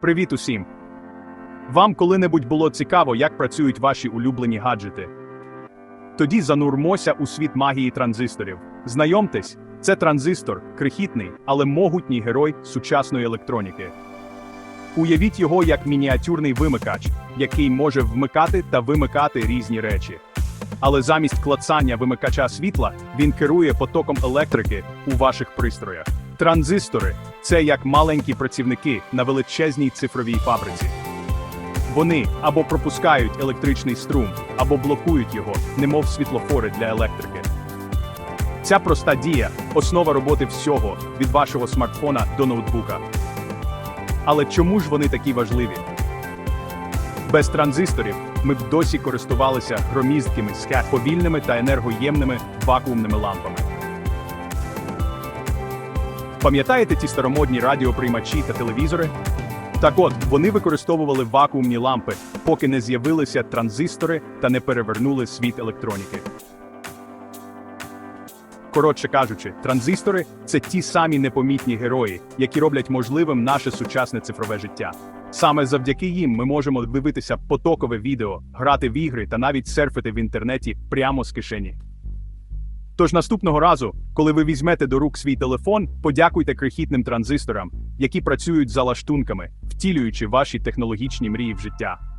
Привіт усім! Вам коли-небудь було цікаво, як працюють ваші улюблені гаджети? Тоді занурмося у світ магії транзисторів. Знайомтесь, це транзистор, крихітний, але могутній герой сучасної електроніки. Уявіть його як мініатюрний вимикач, який може вмикати та вимикати різні речі. Але замість клацання вимикача світла він керує потоком електрики у ваших пристроях. Транзистори це як маленькі працівники на величезній цифровій фабриці. Вони або пропускають електричний струм, або блокують його, немов світлофори для електрики. Ця проста дія основа роботи всього від вашого смартфона до ноутбука. Але чому ж вони такі важливі? Без транзисторів ми б досі користувалися громіздкими, повільними та енергоємними вакуумними лампами. Пам'ятаєте ті старомодні радіоприймачі та телевізори? Так от, вони використовували вакуумні лампи, поки не з'явилися транзистори та не перевернули світ електроніки. Коротше кажучи, транзистори це ті самі непомітні герої, які роблять можливим наше сучасне цифрове життя. Саме завдяки їм ми можемо дивитися потокове відео, грати в ігри та навіть серфити в інтернеті прямо з кишені. Тож наступного разу, коли ви візьмете до рук свій телефон, подякуйте крихітним транзисторам, які працюють за лаштунками, втілюючи ваші технологічні мрії в життя.